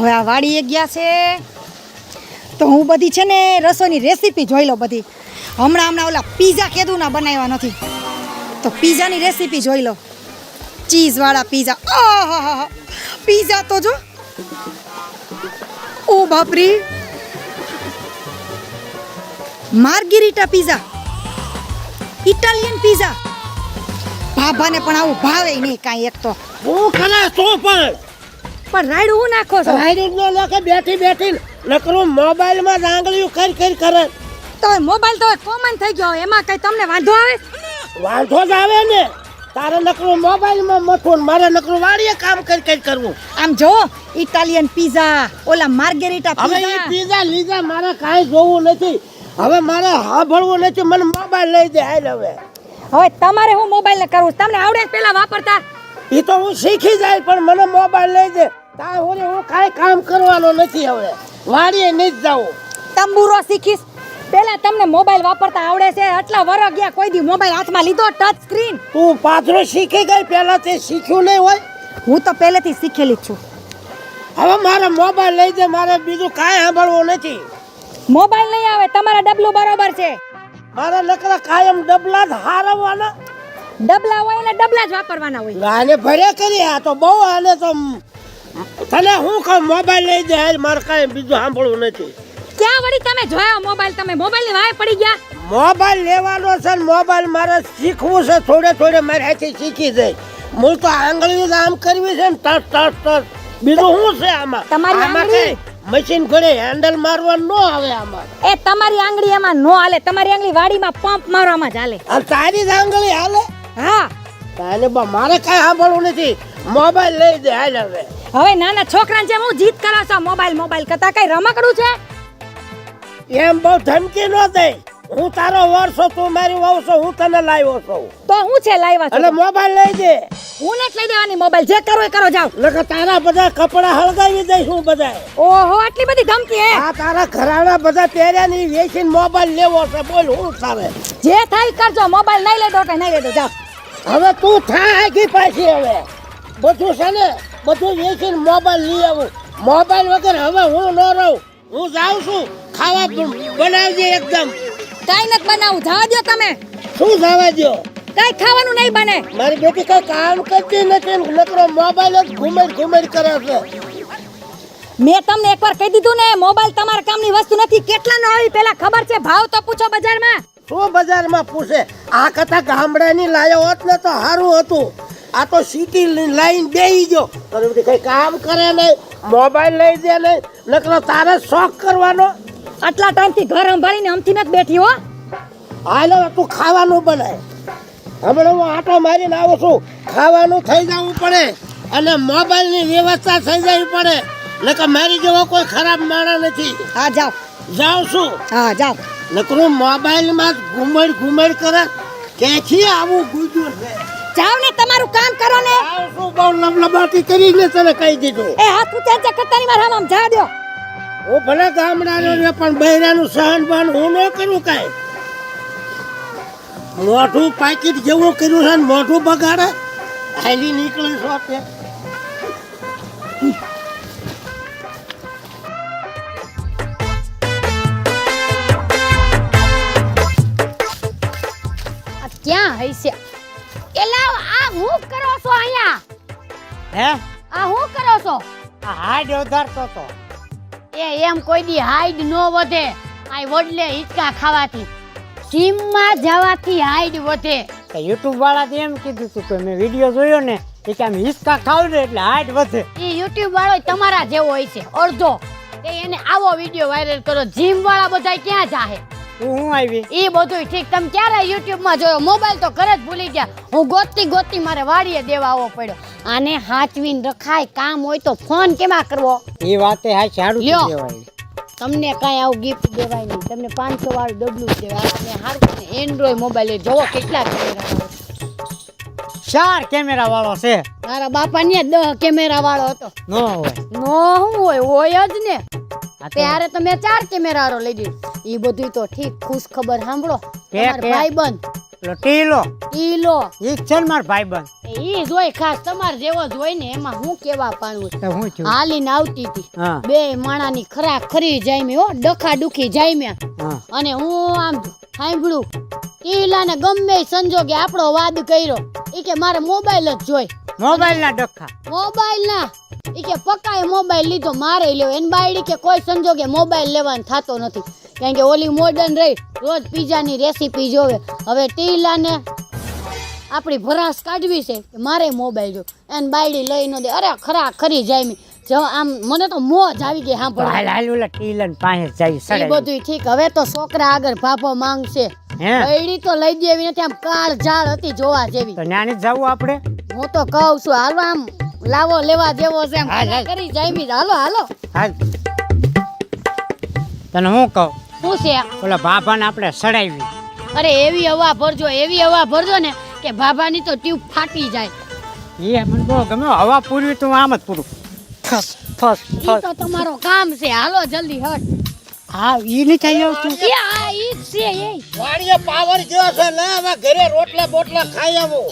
હવે આ વાડીએ ગયા છે. તો હું બધી છે ને રસોઈની રેસીપી જોઈ લો બધી. હમણાં હમણાં ઓલા પીઝા કેદું ના બનાવ્યા નથી. તો પીઝાની રેસીપી જોઈ લો ચીઝવાળા પીઝા પીઝા તો જો. ઓ બાપરી. માર્ગીરીટા પીઝા ઇટાલિયન પીઝા ભાભાને પણ આવું ભાવે નહીં કાંઈ એક તો. હું ખરા શું પણ. પણ રાઈડ હું નાખો છો? રાયડું નો નાખે બેઠી બેઠી નકરું મોબાઈલમાં જ આંગળીઓ કરી કરી કરે. તો મોબાઈલ તો કોમન થઈ ગયો એમાં કઈ તમને વાંધો આવે? વાંધો જ આવે ને. તારે નકરું મોબાઈલમાં મથું મારે નકરું વાડીએ કામ કરી કરી કરવું. આમ જો ઇટાલિયન પીઝા ઓલા માર્ગેરીટા હવે એ પીઝા લીધા મારે કાંઈ જોવું નથી. હવે મારે સાંભળવું નથી મને મોબાઈલ લઈ દે હાલ હવે. હવે તમારે હું મોબાઈલ ને કરવું તમને આવડે પેલા વાપરતા? એ તો હું શીખી જાય પણ મને મોબાઈલ લઈ દે. તા હું હું કાંઈ કામ કરવાનો નથી હવે. વાડીએ નહીં જાવું તંબુરો શીખીશ. પેલા તમને મોબાઈલ વાપરતા આવડે છે આટલા વર ગયા કોઈ દી મોબાઈલ હાથમાં લીધો ટચ સ્ક્રીન તું પાછળ શીખી ગઈ પહેલા તે શીખ્યું નહીં હોય? હું તો પહેલેથી શીખેલી જ છું. હવે મારે મોબાઈલ લઈ દે મારે બીજું કાંઈ સાંભળવું નથી. મોબાઈલ નહીં આવે તમારા ડબલું બરોબર છે. મારા લકડા કાયમ ડબલા જ હારવાના. ડબલા હોય ને ડબલા જ વાપરવાના હોય. આને ભરે કરી આ તો બહુ આને તો તને હું કહું મોબાઈલ લઈ દે મારે કાંઈ બીજું સાંભળવું નથી. ક્યાં વળી તમે જોયો મોબાઈલ તમે મોબાઈલની વાય પડી ગયા. મોબાઈલ લેવાનો છે ને મોબાઈલ મારે શીખવું છે થોડે થોડે મારે હાથી શીખી જાય. મૂળ તો આંગળીઓ જ આમ કરવી છે ને ટસ ટસ ટસ બીજું શું છે આમાં? તમારી આંગળી? મશીન ઘરે હેન્ડલ મારવાનું ન આવે આમાં. એ તમારી આંગળી એમાં નો હાલે તમારી આંગળી વાડીમાં પંપ મારવામાં જ હાલે. તારી જ આંગળી હાલે? હા. તાને બા મારે કાંઈ સાંભળવું નથી. મોબાઈલ લઈ દે હાલ હવે. હવે નાના છોકરાને જેમ હું જીત કરો છો મોબાઈલ મોબાઈલ કરતા કઈ રમકડું છે? એમ બહુ ધમકી નો દે. હું તારો વર છું તું મારી વહુ છો હું તને લાવ્યો છું. તો હું છે લાવ્યા એટલે મોબાઈલ લઈ દે. હું નથી લઈ દેવાની મોબાઈલ જે કરો એ કરો જાવ નકર તારા બધા કપડા હળગાવી દઈશું બધા ઓહો આટલી બધી ધમકી હે? આ તારા ઘરાણા બધા પહેર્યા ની વેચીને મોબાઈલ લેવો છે બોલ હું તારે. જે થાય કરજો મોબાઈલ નહીં લેતો કે નહીં લેતો જાવ હવે તું થા આગી પાછી હવે. બધું છે ને બધું વેચીને મોબાઈલ લઈ આવું. મોબાઈલ વગર હવે હું ન રહું. હું જાઉં છું ખાવા બનાવજે એકદમ. કઈ નથી બનાવું જવા દો તમે. શું જવા દો કઈ ખાવાનું નહીં બને. મારી બેટી કઈ કામ કરતી નથી નકરો મોબાઈલ જ ઘુમેડ ઘુમેડ કરે છે. મેં તમને એકવાર કહી દીધું ને મોબાઈલ તમારા કામની વસ્તુ નથી. કેટલા નો આવી પેલા ખબર છે? ભાવ તો પૂછો બજારમાં. શું બજારમાં પૂછે? આ કથા ગામડાની લાયો હોત ને તો સારું હતું. આ તો સિટી લાઈન બેહી ગયો. તને બધી કઈ કામ કરે નહીં મોબાઈલ લઈ દે નહીં નકરો તારે શોખ કરવાનો. આટલા ટાઈમથી ઘર સંભાળીને અમથી નથી બેઠી હો. હાલો તું ખાવાનું બનાય. હમણાં હું આટો મારીને આવું છું. ખાવાનું થઈ જવું પડે અને મોબાઈલની વ્યવસ્થા થઈ જવી પડે. નકર મારી જેવો કોઈ ખરાબ માણસ નથી. હા જાઓ. જાઉં છું. હા જાઓ. નકરું મોબાઈલમાં જ ઘુમડ ઘુમડ કરે. ક્યાંથી આવું ગુજ્યું છે? જાઓ ને તમારું કામ કરો ને શું બહુ લબલબાટી કરીને તને કહી દીધું. એ હાથ ઊંચા ઊંચા કરતા ની વાર આમ જા દો. હું ભલે ગામડાનો ને પણ બહેરાનું સહન બહન હું ન કરું કાંઈ. મોઢું પાકીટ જેવું કર્યું છે ને મોઢું બગાડે હાલી નીકળી શોપે આ ક્યાં હશે કરો છો અહીંયા? હે? આ હું કરો છો? આ હાઈડ વધારતો તો. એ એમ કોઈ દી હાઈડ નો વધે. આ વડલે હિચકા ખાવાથી. જીમમાં જવાથી હાઈડ વધે. તો યુટ્યુબ વાળા એમ કીધું હતું કે મેં વીડિયો જોયો ને કે આમ હિચકા ખાવ ને એટલે હાઈડ વધે. એ યુટ્યુબ વાળો તમારા જેવો હોય છે. અડધો. એ એને આવો વીડિયો વાયરલ કરો. જીમ વાળા બધા ક્યાં જાહે? તું હું આવી? એ બધું ઠીક. તમે ક્યારે યુટ્યુબમાં જોયો? મોબાઈલ તો ઘરે જ ભૂલી ગયા. હું ગોતતી ગોતતી મારે વાડીએ દેવા આવવો પડ્યો. આને હાચવીને રખાય કામ હોય તો ફોન કેમાં કરવો? એ વાતે હા સારું લ્યો. તમને કાંઈ આવું ગિફ્ટ દેવાય નહીં. તમને પાંચસો વાળું ડબલું દેવાય. અને હારું એન્ડ્રોઈડ મોબાઈલ જોવો કેટલા કેમેરા ચાર કેમેરા વાળો છે. મારા બાપા ને દહ કેમેરા વાળો હતો. નો હોય. નો હોય હોય જ ને. ત્યારે તો મેં ચાર કેમેરા વાળો લઈ દીધો ઈ બધું તો ઠીક ખુશ ખબર સાંભળો. કે-? ભાઈબંધ. પેલો ટીલો. ઈલો ઈ છે ને ભાઈબંધ. ઈ જોઈ ખાસ તમાર જેવો જ ને એમાં હું કેવા પાડું તો હું છું? હાલીને આવતી હતી. બે માણાની ખરા ખરી જાય હો ડખા ડુખી જાયમ્યા અને હું આમ સાંભળું ટીલાને ગમે સંજોગે આપણો વાદ કર્યો. ઈ કે મારે મોબાઈલ જ જોઈ. મોબાઈલ ના ડખા. મોબાઈલ ના ઈ કે પક્કાએ મોબાઈલ લીધો મારે લેવો. એને બાયડી કે કોઈ સંજોગે મોબાઈલ લેવાનો થતો નથી. કારણ કે ઓલી મોડર્ન રહી રોજ પીઝાની રેસીપી જોવે. હવે ટીલાને આપણી ભરાસ કાઢવી છે કે મારે મોબાઈલ જો એને બાયડી લઈ ન દે. અરે ખરા ખરી જાયમી. જો આમ મને તો મોજ આવી ગઈ તો સાંભળવા. હાલ હાલ ઓલા ટીલન પાસે જાય સડે. સડાઈ બધું ઠીક. હવે તો છોકરા આગળ ભાભો માંગશે. બાયડી તો લઈ દેવી નથી. આમ કાળ ઝાડ હતી જોવા જેવી. તો ન્યાની જવું આપણે? હું તો કહું છું હાલો આમ લાવો લેવા જેવો છે એમ. કરી જાયમી હાલો હાલો. હાલ. તને હું કહું? શું છે? ઓલા ભાભાને આપણે સડાવી અરે એવી હવા ભરજો એવી હવા ભરજો ને કે બાભાની તો ટ્યુબ ફાટી જાય. એ મને બહુ ગમે હવા પૂરવી તું આમ જ પૂરું. ફસ ફસ ફસ. તો તમારો કામ છે. હાલો જલ્દી હટ. હા ઈ નહીં થઈ આવતું એ આ ઈ જ છે એ. વાડીએ પાવર ગયો છે ને હવે ઘરે રોટલા બોટલા ખાઈ આવો.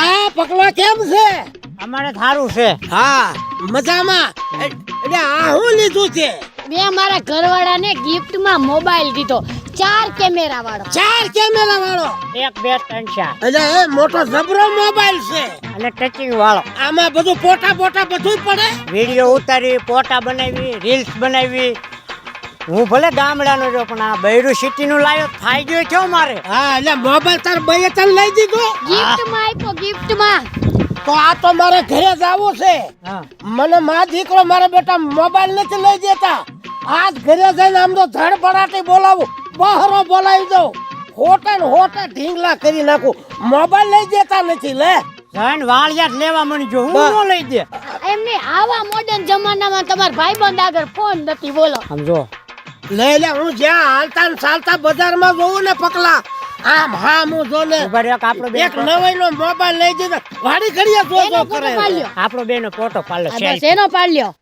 આ પકવા કેમ છે? અમારે સારું છે. હા મજામાં. એટલે આ હું લીધું છે? મેં મારા ઘરવાળાને ગિફ્ટમાં મોબાઈલ દીધો. ચાર કેમેરા વાળો ચાર કેમેરા વાળો એક બે ત્રણ ચાર. એટલે એ મોટો જબરો મોબાઈલ છે. અને ટચિંગ વાળો. આમાં બધું પોટા પોટા બધું પડે? વીડિયો ઉતારી ફોટા બનાવી રીલ્સ બનાવી. હું ભલે ગામડાનો જો પણ આ બૈરું સિટીનું લાવ્યો થાય ગયો છો મારે. હા એટલે મોબાઈલ તાર બે તને લઈ દીધો? ગિફ્ટમાં આપ્યો ગિફ્ટમાં. તો આ તો મારે ઘરે જવું છે. હા. મને મા દીકરો મારા બેટા મોબાઈલ નથી લઈ જતા આજ ઘરે જઈને આમ તો ધડપડાટી બોલાવું. બહારો બોલાવી દઉં. હોટેલ ને હોટે ઢીંગલા કરી નાખું. મોબાઈલ લઈ જતા નથી લે. જઈને વાળિયાત લેવા મળી જો હું નો લઈ દે? એમને આવા મોડર્ન જમાનામાં તમારા ભાઈબંધ આગળ ફોન નથી બોલો. સમજો લઈ લે હું જ્યાં હાલતા ને ચાલતા બજારમાં જોઉં ને પકલા આમ હા હું જો ને ઊભા આપણો એક બેન નવાઈ મોબાઈલ લઈ દીધો વાડી ઘડીએ જો જો કરે આપણો બેનો ફોટો પાડલો આ છે એનો પાડ્યો.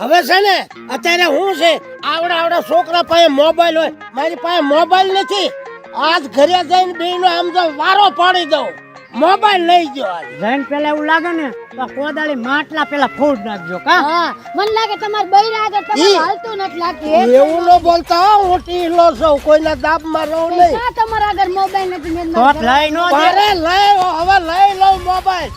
હવે છે ને અત્યારે હું છે આવડા આવડા છોકરા પાસે મોબાઈલ હોય મારી પાસે મોબાઈલ નથી. આજ ઘરે જઈને બેનો આમ તો વારો પાડી દઉં. મોબાઈલ લઈ ગયો આજ જઈને પેલા એવું લાગે ને તો કોદાળી માટલા પેલા ફૂડ નાખજો કા હા મને લાગે તમાર બૈરા આગળ ઈ. હાલતું નથી લાગતું. એવું ન બોલતા હો, ટીલો છું કોઈના દાબમાં રહું નહીં તમારા આગળ મોબાઈલ નથી મેં તો લઈ નો દે મારે લઈ હવે લઈ લઉં મોબાઈલ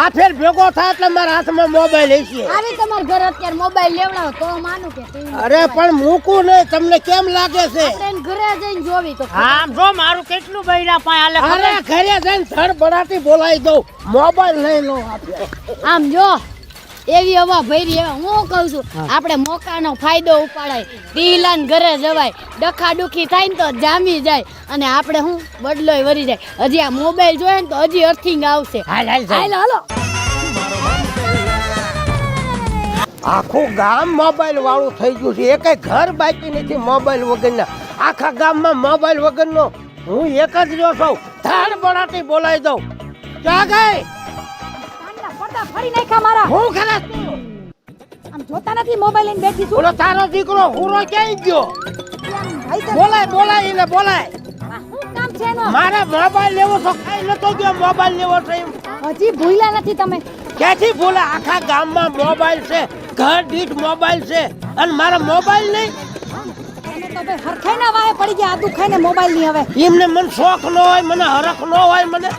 આ ફેર ભેગો થાય એટલે મારા હાથમાં મોબાઈલ હશે. આવી તમારા ઘર અત્યારે મોબાઈલ લેવડાવો તો માનું કે અરે પણ મૂકું નહીં. તમને કેમ લાગે છે? આપણે ઘરે જઈને જોવી તો આમ જો મારું કેટલું બૈરા પાય હાલે અરે ઘરે જઈને ધડબડાટી બોલાવી દઉં. મોબાઈલ લઈ લો આમ જો. એવી હવા ભરી એવા હું કહું છું આપણે મોકાનો ફાયદો ઉપાડાય. ટીલાન ઘરે જવાય. ડખા ડુખી થાય ને તો જામી જાય. અને આપણે શું બદલોય વરી જાય. હજી આ મોબાઈલ જોઈએ ને તો હજી અર્થિંગ આવશે. હાલ હાલ જાય હાલો હાલો. આખું ગામ મોબાઈલ વાળું થઈ ગયું છે. એકે ઘર બાકી નથી મોબાઈલ વગરના. આખા ગામમાં મોબાઈલ વગરનો હું એક જ રહ્યો છું. ધડ બડાટી બોલાવી દઉં. ક્યાં ગઈ કાનના ફરી નાખ્યા મારા. હું કરે આમ જોતા નથી મોબાઈલ લઈને બેઠી છું. ઓલો તારો દીકરો હુરો ક્યાંય ગયો? બોલાય બોલાય એને બોલાય. શું કામ છે એનો? મારે મોબાઈલ લેવો છે કઈ નતો ગયો મોબાઈલ લેવો છે. હજી ભૂલ્યા નથી તમે. ક્યાંથી બોલે આખા ગામમાં મોબાઈલ છે ઘર દીઠ મોબાઈલ છે અને મારા મોબાઈલ નહીં. હરખાઈ ના વાહે પડી ગયા ખાઈને મોબાઈલની હવે. એમને મને શોખ ન હોય મને હરખ ન હોય મને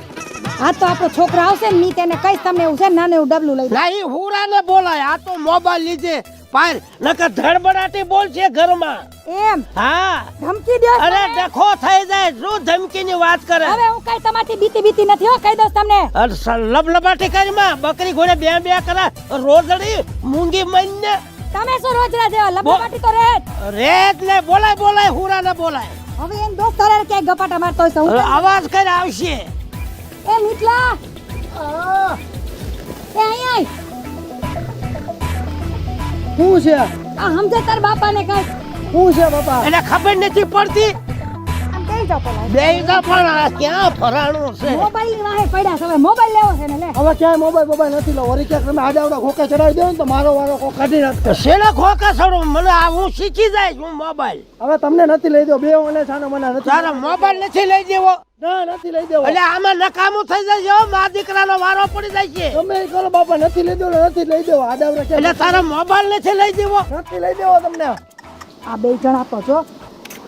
હા તો આપણો છોકરો આવશે ને મી તેને કઈ તમને એવું છે ને નાનું એવું ડબલું લઈ દે. ના ઈ હુરાને બોલાય. આ તો મોબાઈલ લીધે. પાર નકર ધડબડાટી બોલ છે ઘરમાં. એમ? હા. ધમકી દો અરે ડખો થઈ જાય. શું ધમકીની વાત કરે? હવે હું કઈ તમારી બીતી બીતી નથી હો કહી દઉં તમને. લબ સ- કરી માં. બકરી ઘોડે બે બે કરે રોજડી મૂંગી મઈને. તમે શું રોજરા જેવા? લબડાટી તો જ. રેત ને બોલાય બોલાય હુરાને બોલાય. હવે એમ દોસ્ત હારે ક્યાંય ગપાટા મારતો હોય અવાજ કરી આવશે. એ મીઠલા એ અહીં શું છે? આ સમજે તાર બાપાને કઈ. શું છે બાપા? એને ખબર નથી પડતી? આમ કહી પેલા પણ આ ક્યાં ફરાણું છે? મોબાઈલની વાહે પડ્યા છે હવે મોબાઈલ લેવો છે ને લે. હવે ક્યાંય મોબાઈલ મોબાઈલ નથી લો ક્યાંક તમે આડાવડા ખોખા ચડાવી દો ને તો મારો વારો કોક કાઢી નાખશે શેને ખોકા ચડો? મને આ હું શીખી જાય હું મોબાઈલ. હવે તમને નથી લઈ દો બે ઓને છાનો મને નથી તારા મોબાઈલ નથી લઈ દેવો? ના નથી લઈ દેવો. એટલે આમાં નકામું થઈ જાય છે મા દીકરાનો વારો પડી જાય છે તમે કરો બાપા નથી લઈ દેવો નથી લઈ દેવો. આડાવડા એટલે તારા મોબાઈલ નથી લઈ દેવો? નથી લઈ દેવો તમને. આ બે જણા જો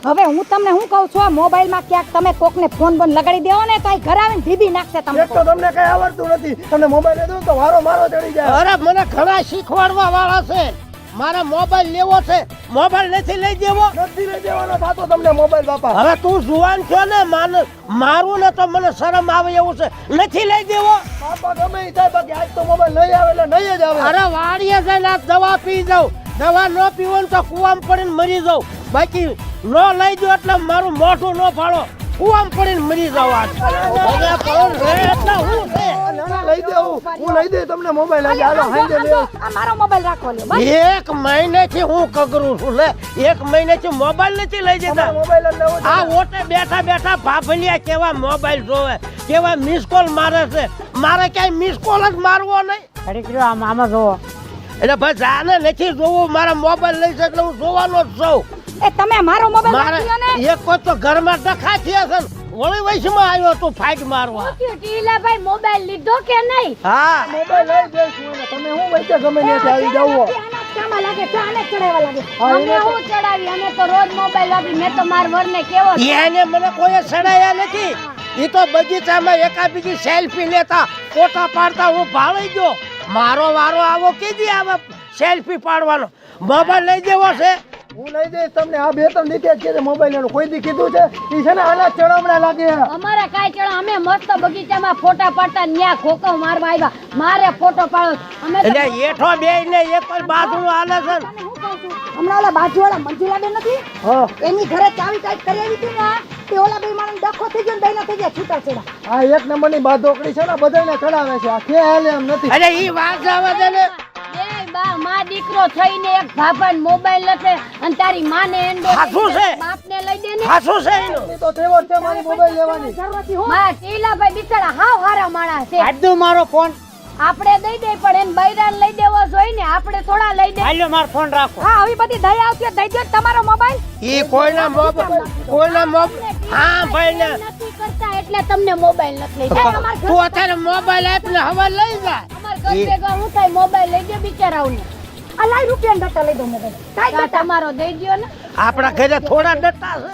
હવે હું તમને શું કહું છું મોબાઈલમાં ક્યાંક તમે કોકને ફોન બોન લગાડી દેવો ને તો ઘર આવીને ધીબી નાખશે તમને એક તો તમને કઈ આવડતું નથી. તમને મોબાઈલ લઈ દો તો વારો મારો ચડી જાય. અરે મને ઘણા શીખવાડવા વાળા છે. મારે મોબાઈલ લેવો છે. મોબાઈલ નથી લઈ દેવો. નથી લઈ દેવાનો થાતો તમને મોબાઈલ બાપા. હવે તું જુવાન છો ને માન મારું ને તો મને શરમ આવે એવું છે. નથી લઈ દેવો. બાપા ગમે ઈ થાય બાકી આજ તો મોબાઈલ નહીં આવે એટલે નહીં જ આવે. અરે વાડીએ જઈને દવા પી જાઉં. દવા ન પીવો ને તો કુવામાં પડીને મરી જાઉં. બાકી ન લઈ જો એટલે મારું મોઢું ન ફાળો. પડીને મરી એટલે હું છે. ના, ના, લઈ દેવું હું. લઈ દે તમને મોબાઈલ. આજે હાલો હાંજે લઈ મારો મોબાઈલ રાખો લ્યો બસ. એક મહિનેથી હું કગરું છું. લે એક મહિનેથી મોબાઈલ નથી લઈ જતા. મોબાઈલ લેવો આ ઓટે બેઠા બેઠા ભાભલિયા કેવા મોબાઈલ જોવે કેવા મિસ કોલ મારે છે. મારે ક્યાંય મિસ કોલ જ મારવો નહીં. ઘડીક રહ્યો આમ આમાં જોવો. એટલે ભાઈ જાને નથી જોવું મારા મોબાઈલ લઈ છે એટલે હું જોવાનો જ છું. એ તમે મારો મોબાઈલ મારે ને? એક કોઈ તો ઘરમાં ડખા થયા છે વળી વૈશમાં આવ્યો તું ફાઇટ મારવા. ટીલાભાઈ મોબાઈલ લીધો કે નહીં? હા. મોબાઈલ લઈ દઈશું છું તમે હું વૈશે ગમે ને આવી જાવ આના જ લાગે? છે આને ચડાવવા લાગે. અમે હું ચડાવી? અમે તો રોજ મોબાઈલ વાપરી મેં તો માર વરને કેવો એને મને કોઈ ચડાયા નથી. એ તો બગીચામાં એકાબીજી સેલ્ફી લેતા ફોટા પાડતા હું ભાળી ગયો. મારો વારો આવો કીધી આવે સેલ્ફી પાડવાનો. મોબાઈલ લઈ દેવો છે. હું લઈ દઈશ તમને. આ બે ત્રણ દીધે છે મોબાઈલ એનું. કોઈ દી કીધું છે? ઈ છે ને આના ચડામણા લાગે. અમારા કાંઈ ચડો? અમે મસ્ત બગીચામાં ફોટા પાડતા ન્યા ખોકો મારવા આવ્યા. મારે ફોટો પાડો. અમે એટલે હેઠો બે ને એક જ બાથરૂમ આલે છે હું કહું છું? હમણાં ઓલા બાજુવાળા મંજુલાબેન નથી? હા. એની ઘરે ચાવી ટાઈટ કરી આવી હતી ને તે ઓલા ભાઈ માણસ ડખો થઈ ગયો ને દઈને થઈ ગયા છૂટા છેડા. આ એક નંબરની બાધોકડી છે ને બધાને ચડાવે છે. આ કે હાલે એમ નથી. અરે ઈ વાત જવા દે ને બે બા માં દીકરો થઈને એક ભાભાને મોબાઈલ લખે અને તારી માને એન્ડો સાચું છે. બાપને લઈ દે ને. હાસું છે એનું? તો તેવો છે મારી મોબાઈલ લેવાની. જરૂરથી હું. માં ટીલાભાઈ બિચારા હાવ હારા માણસ છે. કાઢ મારો ફોન આપણે દઈ દે પણ એને બૈરાન લઈ દેવો જોઈએ ને આપણે થોડા લઈ દે. હાલો માર ફોન રાખો. હા હવે બધી દયા આવતી દઈ દો તમારો મોબાઈલ ઈ કોઈના મોબાઈલ કોઈના મોબાઈલ હા ભાઈ ને. નથી કરતા એટલે તમને મોબાઈલ નથી લઈ. જાય અમાર તું અત્યારે મોબાઈલ આપીને હવે લઈ જા. અમાર ઘર ભેગા હું થાય મોબાઈલ લઈ દે બિચારાઓને. આ લાઈ રૂપિયા ડટ્ટા લઈ દો મોબાઈલ. કાઈ તમારો દઈ દ્યો ને. આપણા ઘરે થોડા ડટ્ટા છે.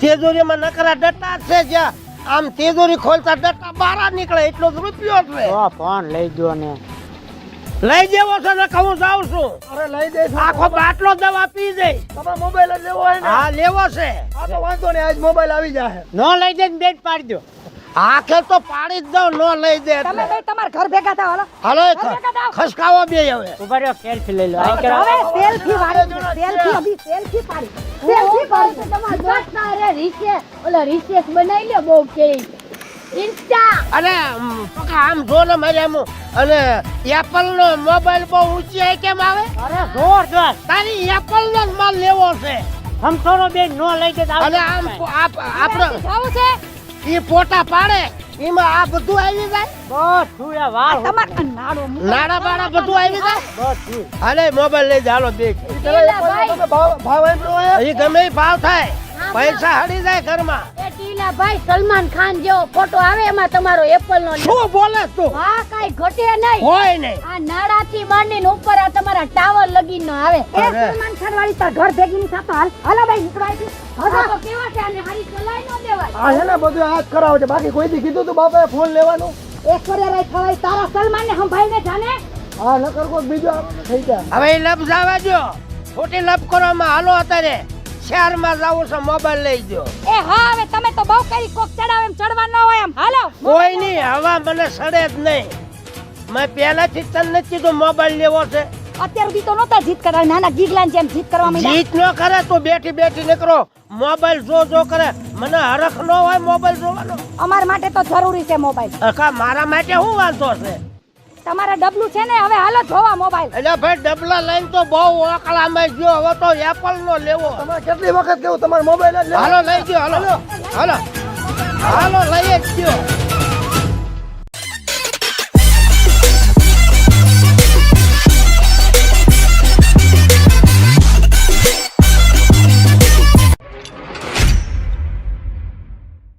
તેજોરીમાં નકરા ડટ્ટા છે જ્યાં. આમ તેજોરી ખોલતા ડટ્ટા બહાર નીકળે એટલો જ રૂપિયો છે. તો ફોન લઈ ગયો ને. લઈ જેવો છે ને કહું હું જાઉં છું. અરે લઈ દે આખો બાટલો દવા પી જઈ તમે મોબાઈલ લેવો હોય ને. હા લેવો છે. આ તો વાંધો નહીં આજ મોબાઈલ આવી જાય ન લઈ દે ને બેન પાડી દો. આખે તો પાડી જ દઉં ન લઈ દે તમે બે તમારા ઘર ભેગા થાવ હાલો. હાલો ખસકાવો બે હવે. ઊભા રહ્યો સેલ્ફી લઈ લો. હવે સેલ્ફી વાળી સેલ્ફી અભી સેલ્ફી પાડી. સેલ્ફી પાડી. તમાર દોસ્ત રે રિસે ઓલો રિસેસ બનાવી લ્યો બહુ કે ઇન્સ્ટા અને પકા આમ જો ને મારે આમ અને એપલ નો મોબાઈલ બહુ ઊંચી આઈ કેમ આવે? અરે જોરદાર તારી એપલ નો જ માલ લેવો છે. સમસોનો બેન ન લઈ જતા અને આમ આપ- આપણે જાવું છે? ઈ પોટા પાડે એમાં આ બધું આવી જાય? બધું એ વાળ તમાર નાડો નાડા બાડા બધું આવી જાય? બધું હાલે મોબાઈલ લઈ જાલો બે પેલા ભાઈ. તમે ભાવ ભાવ એમ અહીં ગમે ભાવ થાય. પૈસા હડી જાય ઘરમાં. ટીલા ભાઈ સલમાન ખાન જેવો ફોટો આવે એમાં તમારો એપલ નો શું બોલે તું? હા કાઈ ઘટે નહીં. હોય નહીં. આ નાડાથી માંડીને ઉપર આ તમારા ટાવર લગી નો આવે એ સલમાન ખાન વાળી તાર ઘર ભેગી ની સાતો હાલ હાલો ભાઈ નીકળાય છે હા તો કેવા છે આને? હારી ચલાઈ ન દેવાય. આ ને બધું હાથ જ છે. બાકી કોઈ દી કીધું તું બાપાએ ફોન લેવાનું? એશ્વર્યા રાય ખવાય તારા સલમાન ને સંભાળીને જાને. હા નકર કોઈ બીજો આવે થઈ જાય. હવે લપ જાવા દો ખોટી લપ કરવામાં હાલો અત્યારે. શહેરમાં જાવું છે મોબાઈલ લઈ જો એ હા હવે તમે તો બહુ કરી કોક ચડાવે એમ ચડવા ન હોય એમ. હાલો. કોઈ નહીં હવા મને સડે જ નહીં. મેં પહેલાથી જ તને નથી કીધું મોબાઈલ લેવો છે. અત્યાર સુધી તો નહોતા જીત કરવા નાના ગીગલાન જેમ જીત કરવા માંડ્યા. જીત ન કરે તો બેઠી બેઠી નીકળો. મોબાઈલ જો જો કરે. મને હરખ ન હોય મોબાઈલ જોવાનો. અમારા માટે તો જરૂરી છે મોબાઈલ. કા મારા માટે શું વાંધો છે? તમારા ડબલું છે ને હવે હાલો જોવા મોબાઈલ. એટલે ભાઈ ડબલા લઈને તો બહુ ઓકળામાં ગયો. હવે તો એપલ નો લેવો. તમારે કેટલી વખત કેવું? તમારો મોબાઈલ હાલો લઈ ગયો હાલો. હાલો હાલો લઈ જ ગયો.